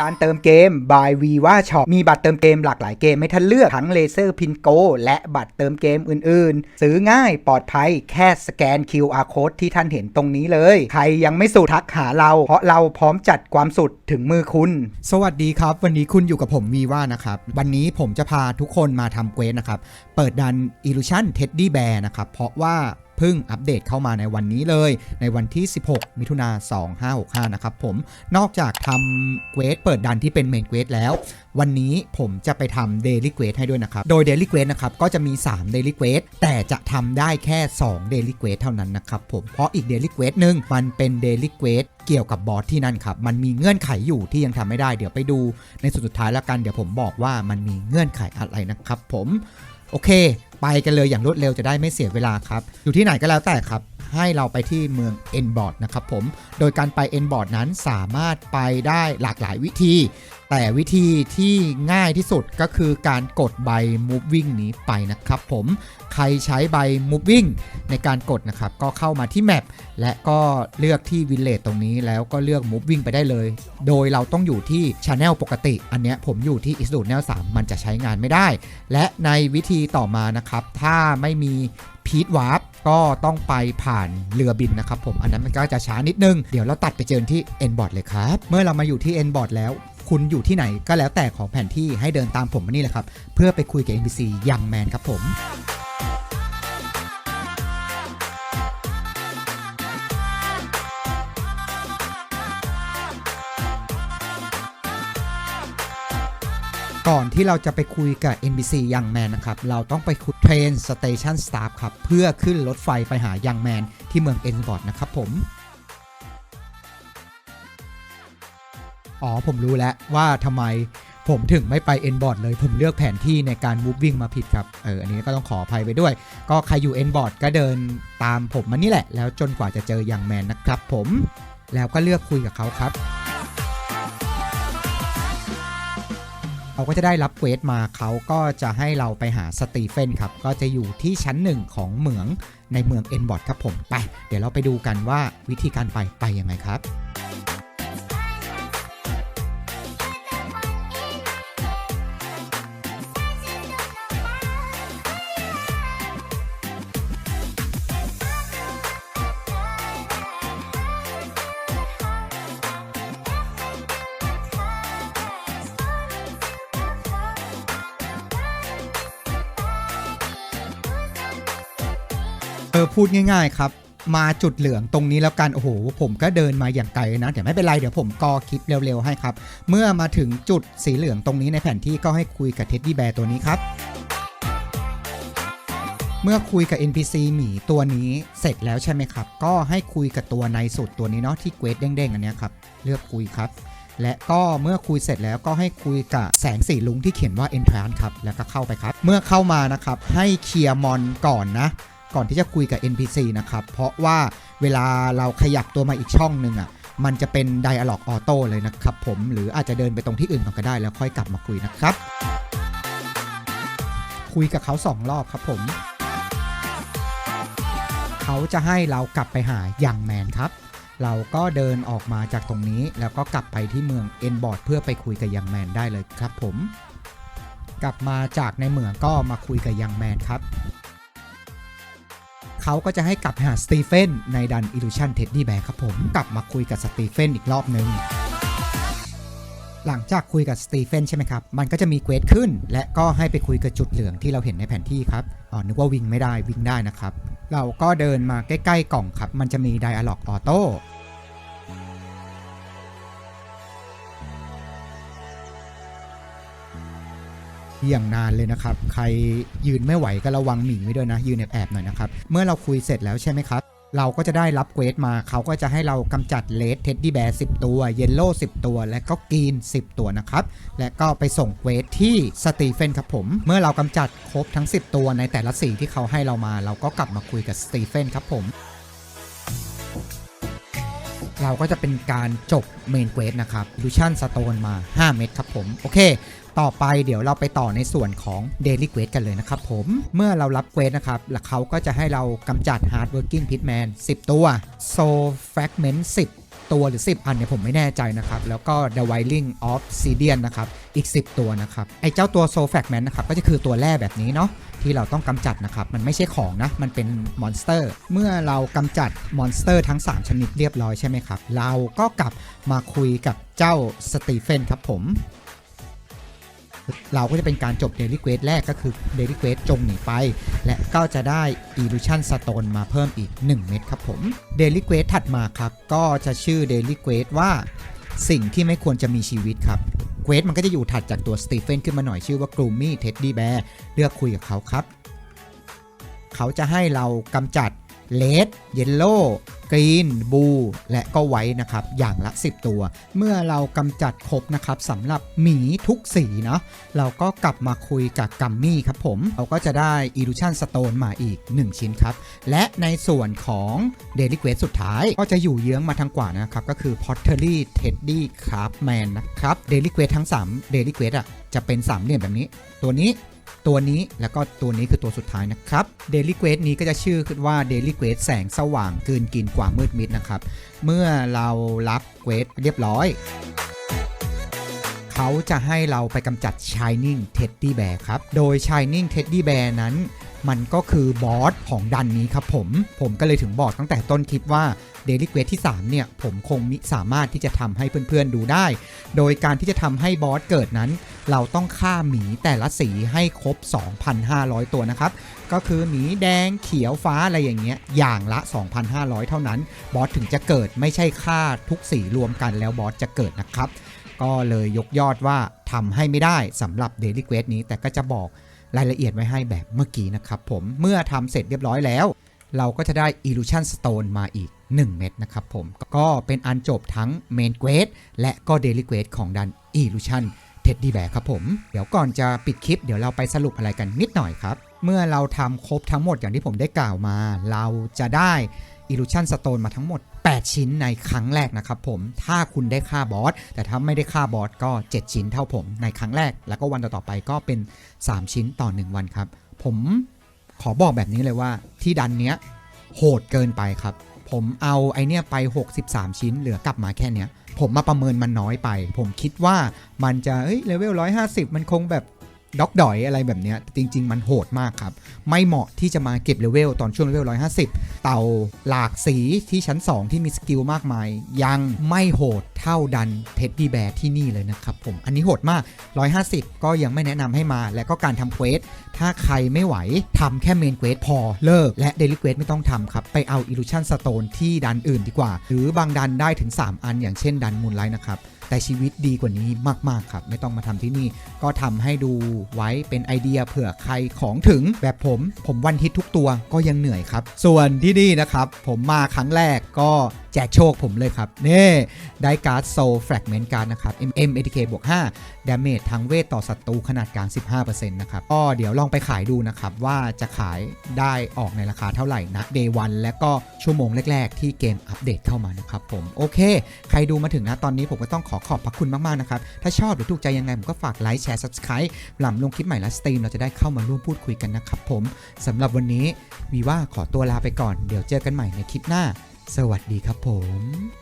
การเติมเกม by Viva Shop มีบัตรเติมเกมหลากหลายเกมให้ท่านเลือกทั้งเลเซอร์พินโกและบัตรเติมเกมอื่นๆ ซื้อง่ายปลอดภัยแค่สแกน QR code ที่ท่านเห็นตรงนี้เลย ใครยังไม่สุดทักหาเรา เพราะเราพร้อมจัดความสุดถึงมือคุณ สวัสดีครับ วันนี้คุณอยู่กับผมวีว่านะครับ วันนี้ผมจะพาทุกคนมาทำเควสนะครับ เปิดดัน Illusion Teddy Bear นะครับ เพราะว่า เพิ่งอัปเดตเข้ามาในวันนี้เลย ในวันที่ 16 มิถุนา2565 นะครับผม นอกจากทำเควสเปิดดันที่เป็นเมนเควสแล้ว วันนี้ผมจะไปทำเดลี่เควสให้ด้วยนะครับ โดยเดลี่เควสนะครับก็จะมี3เดลี่เควสแต่จะทำได้แค่2เดลี่เควสเท่านั้นนะครับผม เพราะอีกเดลี่เควสหนึ่งมันเป็นเดลี่เควสเกี่ยวกับบอสที่นั่นครับ มันมีเงื่อนไขอยู่ที่ยังทำไม่ได้ เดี๋ยวไปดูในสุดสุดท้ายแล้วกัน เดี๋ยวผมบอกว่ามันมีเงื่อนไขอะไรนะครับผม โอเค ไปกันเลยอย่างรวดเร็วจะได้ไม่เสียเวลาครับ อยู่ที่ไหนก็แล้วแต่ครับ ให้เราไปที่เมือง e n b o r d นะครับผม โดยการไป e n b o r d นั้นสามารถไปได้หลากหลายวิธี แต่วิธีที่ง่ายที่สุดก็คือการกดใบ moving นี้ไปนะครับผม ใครใช้ใบ moving ในการกดนะครับ ก็เข้ามาที่ map และก็เลือกที่ village ตรงนี้แล้วก็เลือก moving ไปได้เลย โดยเราต้องอยู่ที่ channel ปกติ อันเนี้ยผมอยู่ที่ i s d o d n e l 3มันจะใช้งานไม่ได้ และในวิธีต่อมานะครับ ถ้าไม่มีพีทวาร์ป ก็ต้องไปผ่านเรือบินนะครับผมอันนั้นมันก็จะช้านิดนึง เดี๋ยวเราตัดไปเจอที่ e n b o r d เลยครับ เมื่อเรามาอยู่ที่ e n b o r d แล้ว คุณอยู่ที่ไหนก็แล้วแต่ของแผนที่ให้เดินตามผมมานี่แหละครับ เพื่อไปคุยกับ NPC ยังแมนครับผมก่อนที่เราจะไปคุยกับ NPC ยังแมนนะครับ เราต้องไปคุย เทรนสเตชันสตาฟครับ เพื่อขึ้นรถไฟไปหายังแมนที่เมืองเอ็นบอร์ดนะครับผม อ๋อผมรู้แล้วว่าทำไมผมถึงไม่ไป N board เลย ผมเลือกแผนที่ในการ moving มาผิดครับ เออ อันนี้ก็ต้องขออภัยไปด้วย ก็ใครอยู่ N board ก็เดินตามผมมานี่แหละ แล้วจนกว่าจะเจอยังแมนนะครับผม แล้วก็เลือกคุยกับเขาครับ เขาก็จะได้รับเควสมาเขาก็จะให้เราไปหาสตีเฟนครับ ก็จะอยู่ที่ชั้นหนึ่งของเหมืองในเมืองเอ็นบอร์ดครับผม ไป เดี๋ยวเราไปดูกันว่าวิธีการไปไปยังไงครับ เออพูดง่าย ๆ ครับ มาจุดเหลืองตรงนี้แล้วกันโอ้โห ผมก็เดินมาอย่างไกลนะแต่ไม่เป็นไรเดี๋ยวผมกอคลิปเร็วๆให้ครับ เมื่อมาถึงจุดสีเหลืองตรงนี้ในแผนที่ก็ให้คุยกับเท็ดดี้แบร์ตัวนี้ครับเมื่อคุยกับ NPC หมีตัวนี้เสร็จแล้วใช่ไหมครับ ก็ให้คุยกับตัวในสุดตัวนี้เนาะที่เกวดเด้งๆอันนี้ครับเลือกคุยครับ และก็เมื่อคุยเสร็จแล้วก็ให้คุยกับแสงสีลุงที่เขียนว่า entrance ครับแล้วก็เข้าไปครับ เมื่อเข้ามานะครับให้เคลียร์มอนก่อนนะ ก่อนที่จะคุยกับ NPC นะครับ เพราะว่าเวลาเราขยับตัวมาอีกช่องหนึ่งอะมันจะเป็น Dialog Auto เลยนะครับผมหรืออาจจะเดินไปตรงที่อื่นก่อนก็ได้แล้วค่อยกลับมาคุยนะครับ คุยกับเขาสองรอบครับผมเขาจะให้เรากลับไปหายังแมนครับ เราก็เดินออกมาจากตรงนี้ แล้วก็กลับไปที่เมืองเอ็นบอร์ดเพื่อไปคุยกับยังแมนได้เลยครับผม กลับมาจากในเมืองก็มาคุยกับยังแมนครับ เขาก็จะให้กลับหาสตีเฟนในดันอิลูชันเท็ดดี้แบร์ครับผม กลับมาคุยกับสตีเฟนอีกรอบหนึ่งหลังจากคุยกับสตีเฟนใช่ไหมครับ มันก็จะมีเควสขึ้น และก็ให้ไปคุยกับจุดเหลืองที่เราเห็นในแผนที่ครับ อ๋อ นึกว่าวิ่งไม่ได้วิ่งได้นะครับ เราก็เดินมาใกล้ ๆ กล่องครับ มันจะมีไดอะล็อกออโต้ อย่างนานเลยนะครับ ใครยืนไม่ไหวก็ระวังหมีไว้ด้วยนะ ยืนแอบๆหน่อยนะครับ เมื่อเราคุยเสร็จแล้วใช่ไหมครับ เราก็จะได้รับเควสมาเขาก็จะให้เรากำจัดเลดเท็ดดี้แบร์10ตัว เยลโล่10ตัว และก็กรีน 10 ตัวนะครับ และก็ไปส่งเควสที่สตีเฟนครับผม เมื่อเรากำจัดครบทั้ง 10 ตัวในแต่ละสีที่เขาให้เรามา เราก็กลับมาคุยกับสตีเฟนครับผมเราก็จะเป็นการจบเมนเควสนะครับลูชั่นสโตนมา 5 เม็ดครับผม โอเค ต่อไปเดี๋ยวเราไปต่อในส่วนของ Daily Quest กันเลยนะครับผม เมื่อเรารับเควสนะครับแล้วเขาก็จะให้เรากำจัด Hard Working Pitman 10 ตัว Soul Fragment 10 ตัวหรือ 10 อันเนี่ยผมไม่แน่ใจนะครับ แล้วก็ The Wiling of s i d i a n นะครับ อีก 10 ตัวนะครับ ไอ้เจ้าตัว Soul Fragment นะครับ ก็จะคือตัวแร่แบบนี้เนาะที่เราต้องกำจัดนะครับ มันไม่ใช่ของนะ มันเป็นมอนสเตอร์ เมื่อเรากำจัดมอนสเตอร์ทั้ง 3 ชนิดเรียบร้อยใช่ไหมครับ เราก็กลับมาคุยกับเจ้าสตีเฟนครับผม เราก็จะเป็นการจบเดลิเควสแรกก็คือเดลิเควสจงหนีไป และก็จะได้ Illusion Stone มาเพิ่มอีก 1 เม็ดครับผม Daily Quest ถัดมาครับก็จะชื่อ Daily Quest ว่าสิ่งที่ไม่ควรจะมีชีวิตครับเควสมันก็จะอยู่ถัดจากตัวสตีเฟนขึ้นมาหน่อยชื่อว่า Gloomy Teddy Bear เลือกคุยกับเขาครับ เขาจะให้เรากำจัด เลดเยลโล่กรีนบูและก็ไวท์นะครับอย่างละ 10 ตัว เมื่อเรากำจัดครบนะครับสำหรับหมีทุกสีเนาะเราก็กลับมาคุยกับกัมมี่ครับผม เราก็จะได้ Illusion Stone มาอีก 1 ชิ้นครับ และในส่วนของ Daily Quest สุดท้าย ก็จะอยู่เยื้องมาทางขวานะครับ ก็คือ Pottery Teddy Craftman นะครับ Daily Quest ทั้ง 3 Daily Quest อะจะเป็นสามเหลี่ยมแบบนี้ ตัวนี้ ตัวนี้แล้วก็ตัวนี้คือตัวสุดท้ายนะครับ Daily Quest นี้ก็จะชื่อขึ้นว่า Daily Quest แสงสว่างกลืนกินกว่ามืดมิดนะครับ เมื่อเรารับเควสเรียบร้อย เขาจะให้เราไปกำจัด Shining Teddy Bear ครับ โดย Shining Teddy Bear นั้น มันก็คือบอสของดันนี้ครับผม ผมก็เลยถึงบอกตั้งแต่ต้นคลิปว่า Daily Quest ที่ 3 เนี่ย ผมคงมิสามารถที่จะทำให้เพื่อนๆดูได้ โดยการที่จะทำให้บอสเกิดนั้น เราต้องฆ่าหมีแต่ละสีให้ครบ 2,500 ตัวนะครับ ก็คือหมีแดงเขียวฟ้าอะไรอย่างเงี้ยอย่างละ 2,500 เท่านั้น บอสถึงจะเกิดไม่ใช่ฆ่าทุกสีรวมกันแล้วบอสจะเกิดนะครับ ก็เลยยกยอดว่าทำให้ไม่ได้สำหรับ Daily Quest นี้แต่ก็จะบอกรายละเอียดไว้ให้แบบเมื่อกี้นะครับผมเมื่อทำเสร็จเรียบร้อยแล้ว เราก็จะได้ Illusion Stone มาอีก 1 เม็ดนะครับผมก็เป็นอันจบทั้ง Main Quest และก็ Daily Quest ของดัน Illusion Teddy Bear ครับผม เดี๋ยวก่อนจะปิดคลิป เดี๋ยวเราไปสรุปอะไรกันนิดหน่อยครับ เมื่อเราทำครบทั้งหมดอย่างที่ผมได้กล่าวมา เราจะได้ Illusion Stone มาทั้งหมด 8 ชิ้นในครั้งแรกนะครับผม ถ้าคุณได้ฆ่าบอส แต่ถ้าไม่ได้ฆ่าบอสก็ 7 ชิ้นเท่าผมในครั้งแรก แล้วก็วันต่อๆไปก็เป็น 3 ชิ้นต่อ 1 วันครับ ผมขอบอกแบบนี้เลยว่าที่ดันเนี้ยโหดเกินไปครับ ผมเอาไอเนี้ยไป 63 ชิ้นเหลือกลับมาแค่เนี้ย ผมมาประเมินมันน้อยไป ผมคิดว่ามันจะเฮ้ยเลเวล150 มันคงแบบ ด็อกดอยอะไรแบบเนี้ยจริง ๆ มันโหดมากครับ ไม่เหมาะที่จะมาเก็บเลเวลตอนช่วงเลเวล 150 เต่าหลากสีที่ชั้น 2 ที่มีสกิลมากมาย ยังไม่โหดเท่าดันเท็ดดี้แบร์ที่นี่เลยนะครับผม อันนี้โหดมาก 150 ก็ยังไม่แนะนำให้มา และก็การทำเควสถ้าใครไม่ไหวทำแค่เมนเควสพอเลิก และเดลิเควสไม่ต้องทำครับ ไปเอา Illusion Stone ที่ดันอื่นดีกว่า หรือบางดันได้ถึง 3 อันอย่างเช่นดันมูนไลท์นะครับ แต่ชีวิตดีกว่านี้มาก ๆ ครับ ไม่ต้องมาทำที่นี่ ก็ทำให้ดูไว้เป็นไอเดียเผื่อใครของถึงแบบผม ผมวันฮิตทุกตัวก็ยังเหนื่อยครับ ส่วนที่นี่นะครับ ผมมาครั้งแรกก็ แจกโชคผมเลยครับ นี่ ได้การ์ดโซลแฟกเมนต์การ์ดนะครับ MM ATK บวก5ดาเมจทางเวทต่อศัตรูขนาดกลาง 15%นะครับก็เดี๋ยวลองไปขายดูนะครับ ว่าจะขายได้ออกในราคาเท่าไหร่นะ Day 1และก็ชั่วโมงแรก ๆ ที่เกมอัปเดตเข้ามานะครับผม โอเค ใครดูมาถึงนะตอนนี้ผมก็ต้องขอขอบพระคุณมาก ๆ นะครับ ถ้าชอบหรือถูกใจยังไง ผมก็ฝากไลค์แชร์ Subscribe หลังลงคลิปใหม่และสตรีมเราจะได้เข้ามาร่วมพูดคุยกันนะครับผมสำหรับวันนี้วีว่าขอตัวลาไปก่อน เดี๋ยวเจอกันใหม่ในคลิปหน้า สวัสดีครับผม